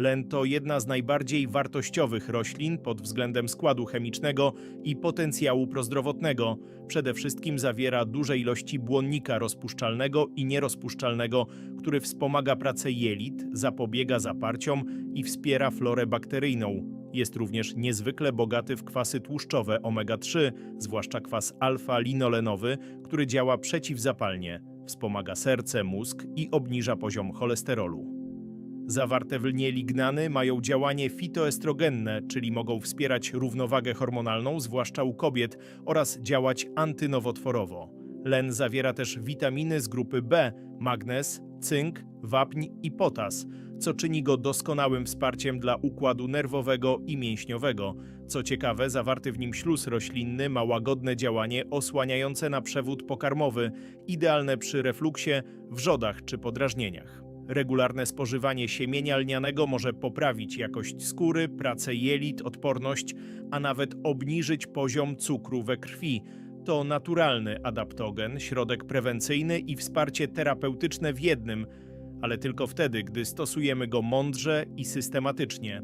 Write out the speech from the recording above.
Len to jedna z najbardziej wartościowych roślin pod względem składu chemicznego i potencjału prozdrowotnego. Przede wszystkim zawiera duże ilości błonnika rozpuszczalnego i nierozpuszczalnego, który wspomaga pracę jelit, zapobiega zaparciom i wspiera florę bakteryjną. Jest również niezwykle bogaty w kwasy tłuszczowe omega-3, zwłaszcza kwas alfa-linolenowy, który działa przeciwzapalnie, wspomaga serce, mózg i obniża poziom cholesterolu. Zawarte w lnie lignany mają działanie fitoestrogenne, czyli mogą wspierać równowagę hormonalną, zwłaszcza u kobiet, oraz działać antynowotworowo. Len zawiera też witaminy z grupy B, magnez, cynk, wapń i potas, co czyni go doskonałym wsparciem dla układu nerwowego i mięśniowego. Co ciekawe, zawarty w nim śluz roślinny ma łagodne działanie osłaniające na przewód pokarmowy, idealne przy refluksie, wrzodach czy podrażnieniach. Regularne spożywanie siemienia lnianego może poprawić jakość skóry, pracę jelit, odporność, a nawet obniżyć poziom cukru we krwi. To naturalny adaptogen, środek prewencyjny i wsparcie terapeutyczne w jednym, ale tylko wtedy, gdy stosujemy go mądrze i systematycznie.